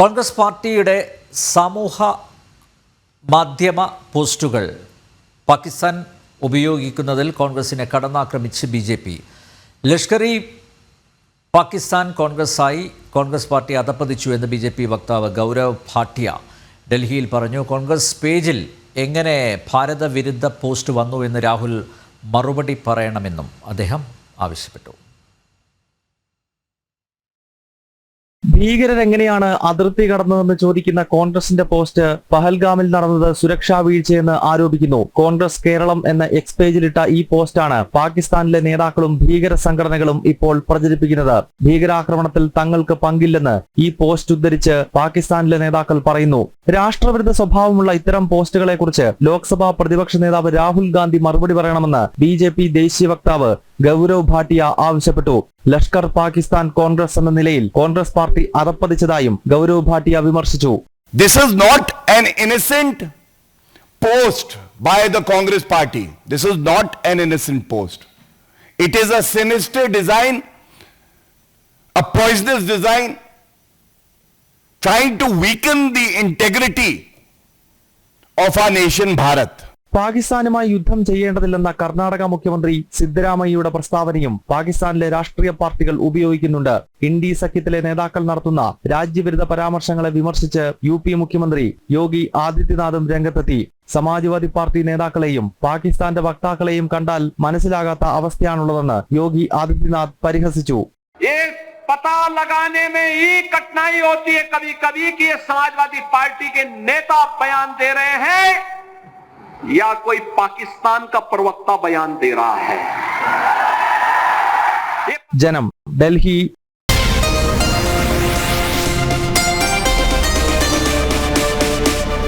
കോൺഗ്രസ് പാർട്ടിയുടെ സമൂഹ മാധ്യമ പോസ്റ്റുകൾ പാകിസ്ഥാൻ ഉപയോഗിക്കുന്നതിൽ കോൺഗ്രസിനെ കടന്നാക്രമിച്ച് B J P. Lashkar e Pakistan കോൺഗ്രസ്സായി Congress party അധപ്പതിച്ചു എന്ന് ബി ജെ പി വക്താവ് ഗൗരവ് ഭാട്ടിയ ഡൽഹിയിൽ പറഞ്ഞു. കോൺഗ്രസ് പേജിൽ എങ്ങനെ ഭാരതവിരുദ്ധ പോസ്റ്റ് വന്നു എന്ന് രാഹുൽ മറുപടി പറയണമെന്നും അദ്ദേഹം ആവശ്യപ്പെട്ടു. ഭീകരരെങ്ങനെയാണ് അതിർത്തി കടന്നതെന്ന് ചോദിക്കുന്ന കോൺഗ്രസിന്റെ പോസ്റ്റ് പഹൽഗാമിൽ നടന്നത് സുരക്ഷാ വീഴ്ചയെന്ന് ആരോപിക്കുന്നു. കോൺഗ്രസ് കേരളം എന്ന എക്സ് പേജിലിട്ട ഈ പോസ്റ്റാണ് പാകിസ്ഥാനിലെ നേതാക്കളും ഭീകര സംഘടനകളും ഇപ്പോൾ പ്രചരിപ്പിക്കുന്നത്. ഭീകരാക്രമണത്തിൽ തങ്ങൾക്ക് പങ്കില്ലെന്ന് ഈ പോസ്റ്റ് ഉദ്ധരിച്ച് പാകിസ്ഥാനിലെ നേതാക്കൾ പറയുന്നു. രാഷ്ട്രവിരുദ്ധ സ്വഭാവമുള്ള ഇത്തരം പോസ്റ്റുകളെക്കുറിച്ച് ലോക്സഭാ പ്രതിപക്ഷ നേതാവ് രാഹുൽ ഗാന്ധി മറുപടി പറയണമെന്ന് ബി ദേശീയ വക്താവ് ഗൗരവ് ഭാട്ടിയ ആവശ്യപ്പെട്ടു ലഷ്കർ പാകിസ്ഥാൻ കോൺഗ്രസ് എന്ന നിലയിൽ കോൺഗ്രസ് പാർട്ടി അധപ്പതിച്ചതായും ഗൗരവ് ഭാട്ടിയ വിമർശിച്ചു This is not an innocent post by the Congress party. This is not an innocent post. It is a sinister design, a poisonous design, trying to weaken the integrity of our nation, Bharat. പാകിസ്ഥാനുമായി യുദ്ധം ചെയ്യേണ്ടതില്ലെന്ന കർണാടക മുഖ്യമന്ത്രി സിദ്ധരാമയ്യയുടെ പ്രസ്താവനയും പാകിസ്ഥാനിലെ രാഷ്ട്രീയ പാർട്ടികൾ ഉപയോഗിക്കുന്നുണ്ട് India സഖ്യത്തിലെ നേതാക്കൾ നടത്തുന്ന രാജ്യവിരുദ്ധ പരാമർശങ്ങളെ വിമർശിച്ച് യു പി മുഖ്യമന്ത്രി യോഗി ആദിത്യനാഥും രംഗത്തെത്തി സമാജ്വാദി പാർട്ടി നേതാക്കളെയും പാകിസ്ഥാന്റെ വക്താക്കളെയും കണ്ടാൽ മനസ്സിലാകാത്ത അവസ്ഥയാണുള്ളതെന്ന് യോഗി ആദിത്യനാഥ് പരിഹസിച്ചു ये पता लगाने में ही कठिनाई होती है कभी कभी कि ये समाजवादी पार्टी के नेता बयान दे रहे हैं या कोई पाकिस्तान का प्रवक्ता बयान दे रहा है। जन्म दिल्ली।